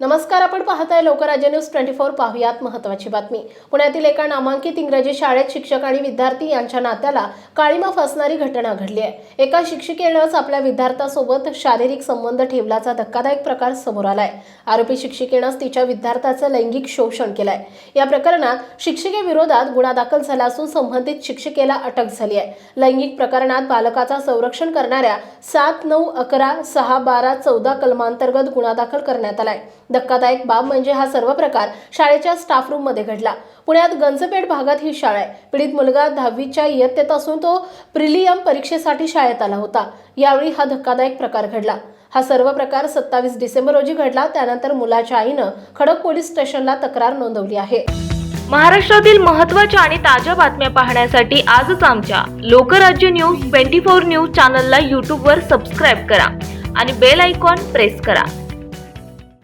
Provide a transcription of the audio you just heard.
नमस्कार आपण पाहताय लोकराज्य न्यूज ट्वेंटी फोर पाहुयात महत्वाची बातमी. पुण्यातील एका नामांकित इंग्रजी शाळेत शिक्षक आणि विद्यार्थी यांच्या नात्याला काळीमा फासणारी घटना घडली आहे. एका शिक्षिकेनंच आपल्या विद्यार्थ्यासोबत शारीरिक संबंध ठेवल्याचा धक्कादायक प्रकार समोर आलाय. आरोपी शिक्षिकेनंच तिच्या विद्यार्थ्याचं लैंगिक शोषण केलंय. या प्रकरणात शिक्षिकेविरोधात गुन्हा दाखल झाला असून संबंधित शिक्षिकेला अटक झाली आहे. लैंगिक प्रकरणात बालकाचा संरक्षण करणाऱ्या सात नऊ अकरा सहा बारा चौदा कलमांतर्गत गुन्हा दाखल करण्यात आलाय. धक्कादायक बाब म्हणजे हा सर्व प्रकार शाळेच्या स्टाफ रूममध्ये घडला. पुण्यात गंजपेठ भागात ही शाळा आहे. पीडित मुलगा दहावीच्या इयत्तेत असून तो तो प्रिलियम परीक्षेसाठी शाळेत आला होता. यावेळी हा धक्कादायक प्रकार घडला. हा सर्व प्रकार सत्तावीस डिसेंबर रोजी घडला. त्यानंतर मुलाच्या आईनं खडक पोलीस स्टेशनला तक्रार नोंदवली आहे. महाराष्ट्रातील महत्त्वाच्या आणि ताज्या बातम्या पाहण्यासाठी आजच आमच्या Lokrajya news twenty four news चॅनलला यूट्यूबवर सबस्क्राईब करा आणि बेल आयकॉन प्रेस करा.